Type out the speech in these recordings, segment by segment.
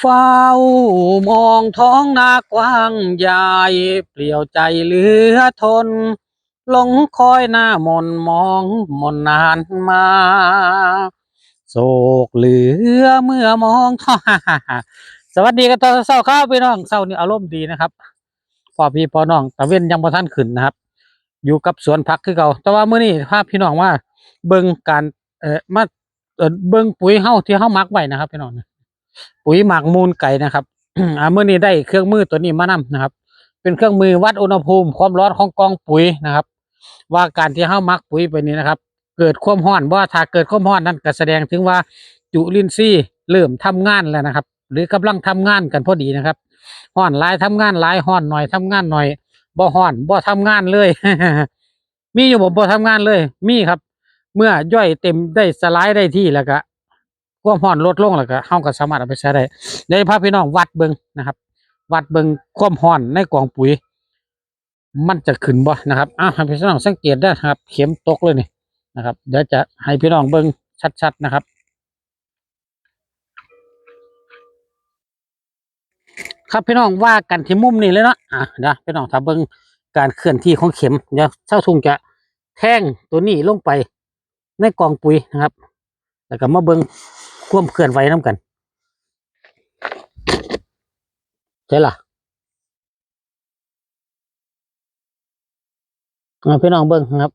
เฝ้ามองท้องนากว้างใหญ่เปลี่ยวใจเหลือทน หลงคอยหน้ามนมองมนนานมาโศกเหลือเมื่อมองท้องสวัสดีกันตอนเช้าครับพี่น้องเช้านี้อารมณ์ดีนะครับพ่อพี่พ่อน้องตะเว้นยังบ่ทันขึ้นนะครับ อยู่กับสวนผักคือเก่าแต่ว่าเมื้อนี้พาพพี่น้องว่า เบิ่งการเอ่อมาเอ่อเบิ่งปุ๋ยเฮาที่เฮามักไว้นะครับพี่น้อง ปุ๋ยหมักมูลไก่นะครับอ่าเมื่อนี้ได้เครื่องมือตัวนี้มานํนะครับ เป็นเครื่องมือวัดอุณหภูมิความร้อนของกองปุ๋ยนะครับ ว่าการที่เฮามักปุ๋ยไปนี้นะครับ เกิดความร้อนว่าถ้าเกิดความร้อนนั้นก็แสดงถึงว่าจุลินทรีย์เริ่มทำงานแล้วนะครับ หรือกำลังทำงานกันพอดีนะครับร้อนหลายทำงานหลายร้อนหน่อยทำงานหน่อยบ่ร้อนบ่ทำงานเลย มีอยู่บ่บ่ทำงานเลย มีครับ เมื่อย่อยเต็มได้สลายได้ที่แล้วก็ ความร้อนลดลงแล้วก็เฮาก็สามารถเอาไปใช้ได้เดี๋ยวพาพี่น้องวัดเบิ่งนะครับ วัดเบิ่งความร้อนในกองปุ๋ย มันจะขึ้นบ่นะครับอ้าวให้พี่น้องสังเกตได้นะครับ เข็มตกเลยนี่นะครับ เดี๋ยวจะให้พี่น้องเบิ่งชัด ๆนะครับครับพี่น้องว่ากันที่มุมนี้เลยเนาะอะเดี๋ยวพี่น้องถ้าเบิงการเคลื่อนที่ของเข็มเดี๋ยวเช่าทุงจะแทงตัวนี้ลงไปในกองปุ๋ยนะครับ แล้วก็มาเบิง ความเคลื่อนไหวน้กันใช่ล่ะอะพี่น้องเบิ่งครับ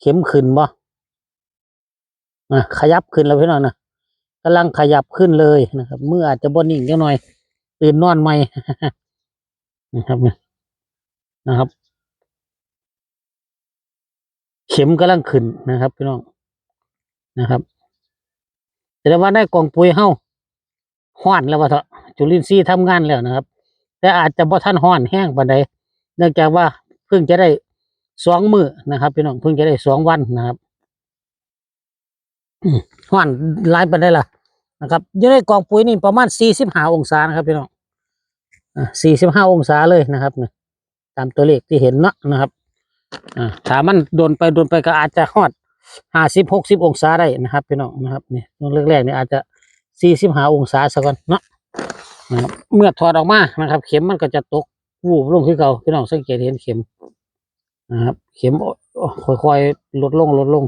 เข็มขึ้นบ่อะขยับขึ้นแล้วพี่น้องนะกำลังขยับขึ้นเลยนะครับเมื่ออาจจะบ่นิ่งจังหน่อยตื่นนอนใหม่นะครับนะครับ เข็มกำลังขึ้นนะครับ พี่น้องนะครับ แต่ว่าในกองปุ๋ยเฮาห้อนแล้วว่าเถอะจุลินทรีย์ทำงานแล้วนะครับ แต่อาจจะบ่ทันห้อนแห้งปานใดเนื่องจากว่าเพิ่งจะได้สองมือนะครับพี่น้องเพิ่งจะได้สองวันนะครับห้อนหลายปานใดล่ะนะครับอยู่ในกองปุ๋ยนี่ประมาณ45องศานะครับพี่น้องอ่า45องศาเลยนะครับเนี่ยตามตัวเลขที่เห็นเนาะนะครับอ่าถ้ามันโดนไปโดนไปก็อาจจะฮอด 50 60องศาได้นะครับพี่น้องนะครับนี่ยช่วงแรกๆเนี่ยอาจจะ45องศาซะก่อนเนาะนะครับเมื่อถอดออกมานะครับ เข็มมันก็จะตกวูบลงคือเก่าพี่น้องสังเกตเห็นเข็มนะครับ เข็มค่อยๆลดลงลดลง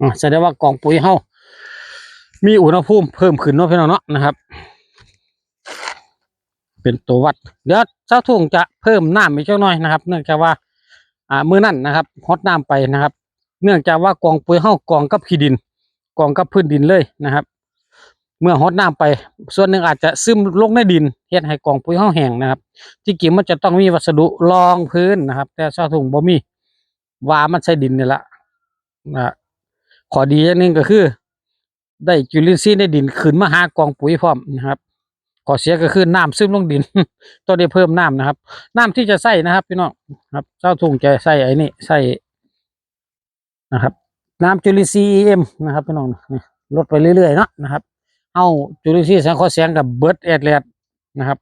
อะแสดงว่ากล่องปุ๋ยเฮามีอุณหภูมิเพิ่มขึ้นเนาะพี่น้องเนาะนะครับ เป็นตัววัดเดี๋ยวเจ้าทุ่งจะเพิ่มน้ำอีกเจ้าน้อยนะครับ เนื่องจากว่าอ่ามือนั้นนะครับฮดน้ำไปนะครับ เนื่องจากว่ากองปุ๋ยเฮากองกับขี้ดิน กองกับพื้นดินเลยนะครับ เมื่อฮดน้ำไป ส่วนหนึ่งอาจจะซึมลงในดินเฮ็ดให้กองปุ๋ยเฮาแห้งนะครับ ที่จริงมันจะต้องมีวัสดุรองพื้นนะครับ แต่เจ้าทุ่งบ่มีว่ามันใช้ดินนี่ละนะข้อดีอย่างหนึงก็คือ ได้จุลินทรีย์ในดินขึ้นมาหากองปุ๋ยพร้อมนะครับ ข้อเสียก็คือน้ำซึมลงดิน ต้องได้เพิ่มน้ำนะครับ น้ำที่จะใส่นะครับ พี่น้องครับเจ้าทุ่งจะใส่ไอ้นี่ใส่นะครับ น้ำจุลินทรีย์ EM นะครับพี่น้องนี่ลดไปเรื่อยๆเนาะนะครับ เอาจุลินทรีย์สังเคราะห์แสงกับเบิร์ดแอดแลดนะครับ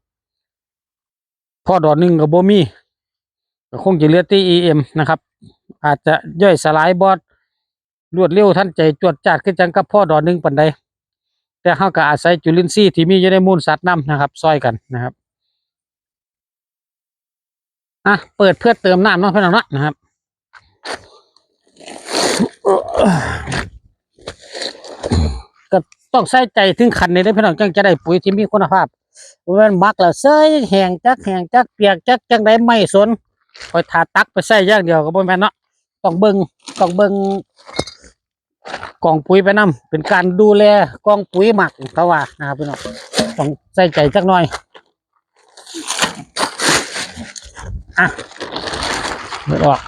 พอดอกหนึ่งกับโบมี่ก็คงจะเลือที่ EM นะครับ อาจจะย่อยสลายบอดรวดเร็วทันใจจวดจาดขึ้นจังกับพ่อดอกหนึ่งปันใด แต่เฮาก็อาศัยจุลินทรีย์ที่มีอยู่ในมูลสัตว์น้ำนะครับซอยกันนะครับอะเปิดเพื่อเติมน้ำเนาะพี่น้องเนาะนะครับก็ต้องใส่ใจถึงขันในเด้พี่น้องจังจะได้ปุ๋ยที่มีคุณภาพบ่แม่นมักแล้วเซยแห้งจักแห้งจักเปียกจักจังได้ไม่สนคอยทาตักไปใส่อย่างเดียวก็บ่แม่นเนาะต้องเบิ่งต้องเบิ่ง กองปุ๋ยไปนํเป็นการดูแลกองปุ๋ยหมักเขาว่านะครับพี่น้องต้องใส่ใจจักหน่อยอะเปิดออก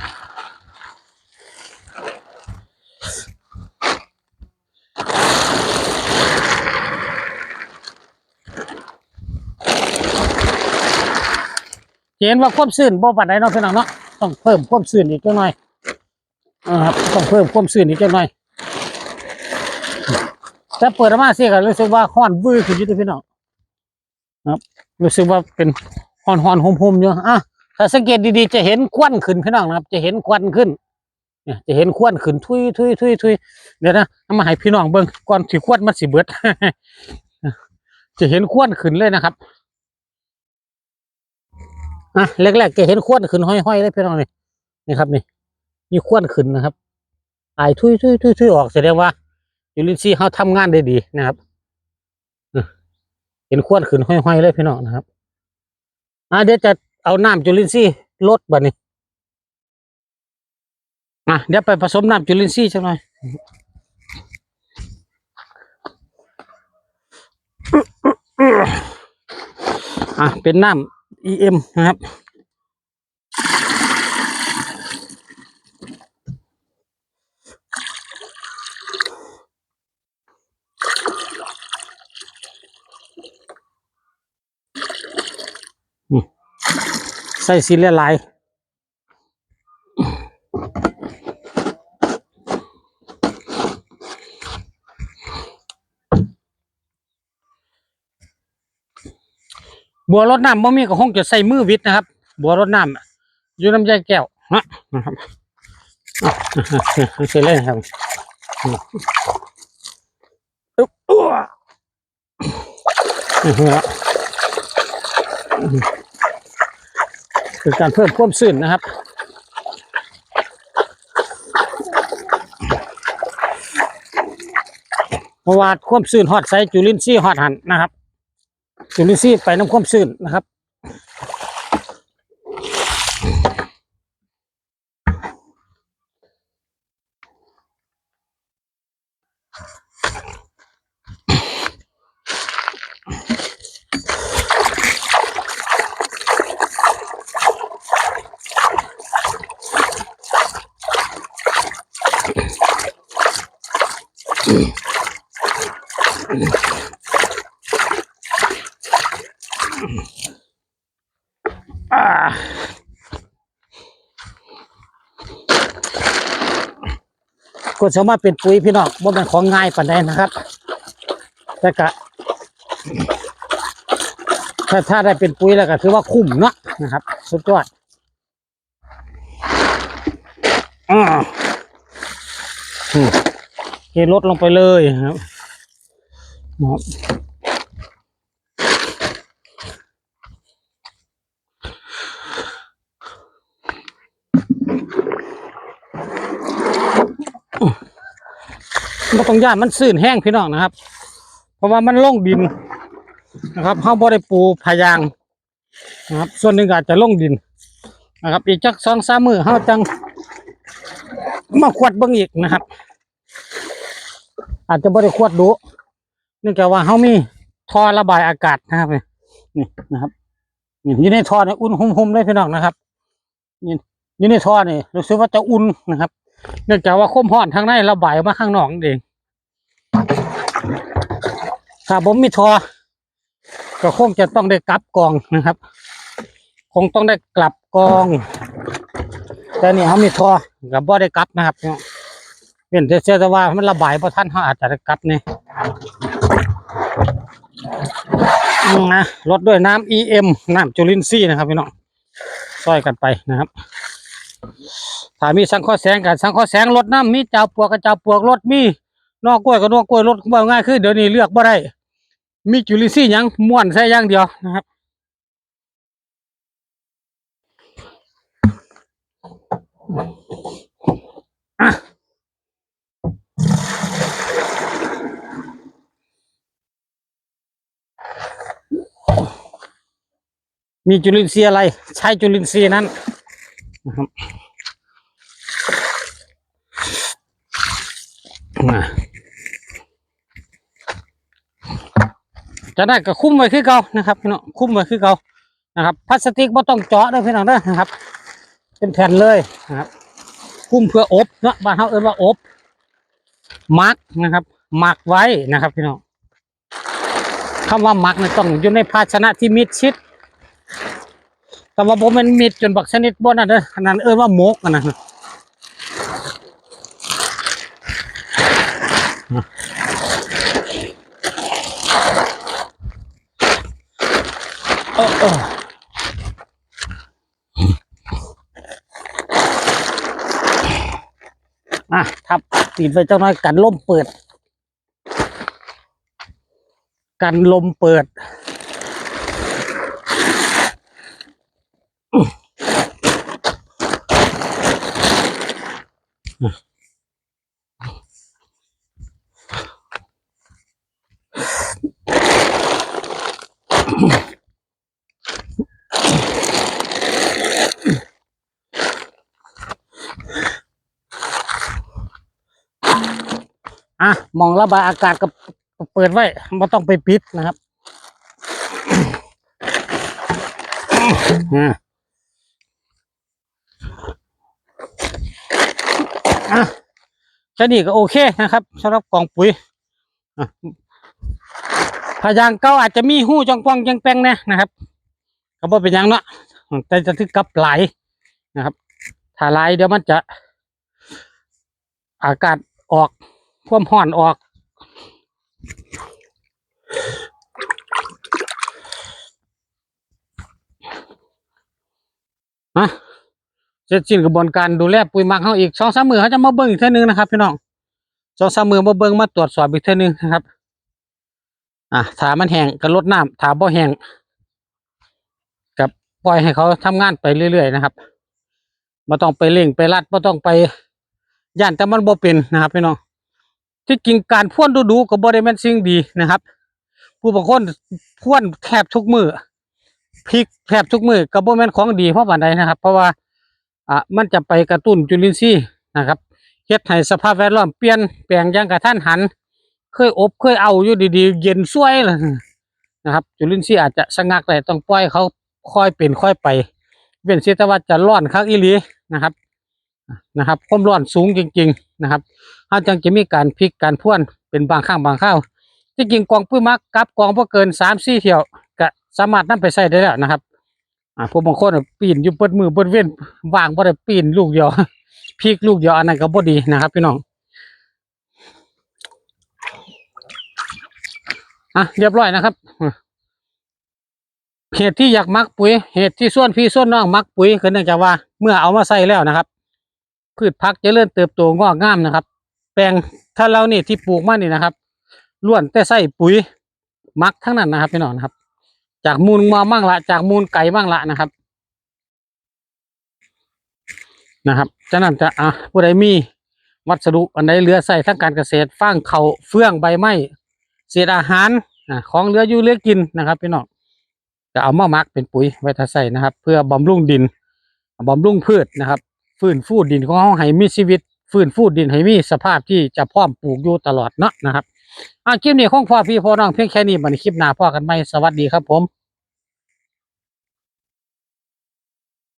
เห็นว่าความซื่นบ่ปานใดเนาะพี่น้องเนาะต้องเพิ่มความซื่นอีกจักหน่อยนะครับต้องเพิ่มความซื่นอีกจักหน่อย แต่เปิดออกมาสิก็รู้สึกว่าฮ้อนวื้อขึ้นอยู่เด้อพี่น้องครับ รู้สึกว่าเป็นฮ้อนๆหุ่มๆอยู่อะถ้าสังเกตดีๆจะเห็นควันขึ้นพี่น้องนะครับ จะเห็นควันขึ้นเนี่ยจะเห็นควนขึ้นทุยทุยทุยทุยเดี๋ยวนะเอามาให้พี่น้องเบิ่งก่อนสิควนมันสิเบิดจะเห็นควนขึ้นเลยนะครับอะแรกๆจะเห็นควนขึ้นห้อยๆเลยพี่น้องนี่นี่ครับนี่มีควนขึ้นนะครับไอายทุยทุยทุยทุยออกแสดงว่า ยูรินซีเขาทำงานได้ดีนะครับเห็นควนขึ้นห้อยๆเลยพี่น้องนะครับอะเดี๋ยวจะเอาน้ำจุลินทรีย์ลดบัดนี้อะเดี๋ยวไปผสมน้ำจุลินทรีย์สักหน่อยอะเป็นน้ำ EM นะครับ ใส่สีละลายบัวรดน้ำบ่มีก็คงจะใส่มือวิทย์นะครับ บัวรดน้ำอยู่น้ำยาแก้วนะนะครับอะเสร็จเลยครับอืมอุ๊ คือการเพิ่มความซื่นนะครับ เพราะว่าความซื่นฮอดไซจุลินทรีย์ฮอดหันนะครับ จุลินทรีย์ไปน้ำความซื่นนะครับ ก็สามารถเป็นปุ๋ยพี่น้องบ่เป็นของง่ายปานใดนะครับ แต่ก็ถ้าถ้าได้เป็นปุ๋ยแล้วก็ถือว่าคุ้มเนาะนะครับ สุดยอดอ่า เทลดลงไปเลยครับนะครับบ่ต้องย่านมันซื่นแห้งพี่น้องนะครับ เพราะว่ามันลงดินนะครับเฮาบ่ได้ปูพายางนะครับ ส่วนหนึ่งอาจจะลงดินนะครับ อีกจักสองสามมือเฮาจังมาขวดเบิ่งอีกนะครับ อาจจะบ่ได้ขวดดูเนื่องจากว่าเฮามีท่อระบายอากาศนะครับนี่นี่นะครับนี่อยู่ในท่อเนี่ยอุ่นหุ่มๆเลยพี่น้องนะครับนี่อยู่ในท่อนี่ยรู้สึกว่าจะอุ่นนะครับ เนื่องจากว่าความร้อนทางในระบายออกมาข้างนอกเองถ้าผมมีทอก็คงจะต้องได้กลับกองนะครับ คงต้องได้กลับกอง แต่นี่เขามีทอกับบ่ได้กลับนะครับ เห็นแต่เชื่อแต่ว่ามันระบายเพราะท่านเขาอาจจะกลับนี่นะลดด้วยน้ำ EM น้ำจุลินทรีย์นะครับพี่น้องซอยกันไปนะครับถ้ามีสังเคราะห์แสงกับสังเคราะห์แสงลดน้ำมีเจ้าปวกกับเจ้าปวกลดมีนอกกล้วยกับนอกกล้วยลดบ่ง่ายขึ้นเดี๋ยวนี้เลือกบ่ได้ มีจุลินทรีย์ยังม้วนใส่ย่างเดียวนะครับอะ มีจุลินทรีย์อะไร ใช้จุลินทรีย์นั้นนะครับจะได้ก็คุ้มไว้คือเก่านะครับพี่น้องคุ้มไว้คือเก่านะครับพลาสติกไม่ต้องเจาะด้อพี่น้องเด้นะครับ เป็นแผ่นเลยนะครับ คุ้มเพื่ออบเนาะบ้านเขาเอิ้นว่าอบมักนะครับหมักไว้นะครับพี่น้องคำว่าหมักเนี่ยต้องอยู่ในภาชนะที่มิดชิด แต่ว่าผมมันมิดจนบักชนิดบ่นั่นเด้ออันนั้นเอิ้นว่าหมกอันนั้นน่ะอะทับปิดไว้เจ้าน้อยกันลมเปิด กันลมเปิด อะมองระบายอากาศก็เปิดไว้ไม่ต้องไปปิดนะครับอะอะแค่นี้ก็โอเคนะครับสำหรับกล่องปุ๋ยพยางเก่าอาจจะมีหู้จองปองจังแปงแน่นะครับก็บ่เป็นยังเนาะแต่จะถึงกับไหลนะครับ ถ้าไหลเดี๋ยวมันจะอากาศออก ความร้อนออก นะเสร็จสิ้นกระบวนการดูแลปุ๋ยหมักเขาอีกสองสามมือเขาจะมาเบิ่งอีกเท่านึงนะครับพี่น้องสองสามมือมาเบิ่งมาตรวจสอบอีกเท่านึงนะครับ อะถามันแห้งก็ลดน้ำถ้าบ่แห้งกับปล่อยให้เขาทำงานไปเรื่อยๆนะครับไม่ต้องไปเร่งไปรัดไม่ต้องไปย่านแต่มันบ่เป็นนะครับพี่น้อง ที่จริงการพ่วนดูๆก็บ่ได้แม่นสิ่งดีนะครับ ผู้บางคนพ่วนแทบทุกมือพริกแทบทุกมือก็บ่แม่นของดีเพราะปานใดนะครับ เพราะว่าอะมันจะไปกระตุ้นจุลินทรีย์นะครับเฮ็ดให้สภาพแวดล้อมเปลี่ยนแปลงอย่างกระทันหัน เคยอบเคยเอาอยู่ดีๆ เย็นสวยเลยนะครับ จุลินทรีย์อาจจะสะงักได้ต้องปล่อยเขาค่อยเป็นค่อยไป เว้นเสียแต่ว่าจะร้อนคักอีหลีนะครับ นะครับความร้อนสูงจริง ๆ นะครับเขาจังจะมีการพลิกการพ่วนเป็นบางครั้งบางคราวที่จริงกองปุ้ยมักกับกองพอเกินสามสี่เที่ยวก็สามารถนำไปใช้ได้แล้วนะครับอ่าพวกบางคนปีนอยู่เปิดมือเปิดเว้นวางบ่ได้ปีนลูกเดียวพลิกลูกเดียวอันนั้นก็บ่ดีนะครับ พี่น้องอะเรียบร้อยนะครับเหตุที่อยากมักปุ๋ยเหตุที่ส่วนพี่ส่วนน้องมักปุ๋ยก็เนื่องจากว่า เมื่อเอามาใส่แล้วนะครับ พืชพักจเจริญเติบโตงอกงามนะครับ แปลงถ้าเรานี่ที่ปลูกมานี่นะครับล้วนแต่ใส่ปุ๋ยมักทั้งนั้นนะครับพี่น้องนะครับ จากมูลมามั่งละจากมูลไก่บ้างละนะครับ นะครับจากนั้นจะอะผู้ใดมีวัสดุอันใดเหลือใส่ทั้งการเกษตรฟางเขาเฟื่องใบไม้เศษอาหารอะของเหลืออยู่เหลือกินนะครับพี่น้องจะเอามามักเป็นปุ๋ยไว้ถ้าใส่นะครับ เพื่อบำรุงดินบำรุงพืชนะครับ ฟื้นฟูดินของเราให้มีชีวิต ฟื้นฟูดินให้มีสภาพที่จะพร้อมปลูกอยู่ตลอดเนาะนะครับอะคลิปนี้ของพ่อพี่พ่อน้องเพียงแค่นี้บัดนคลิปหน้าพ่อกันไหมสวัสดีครับผม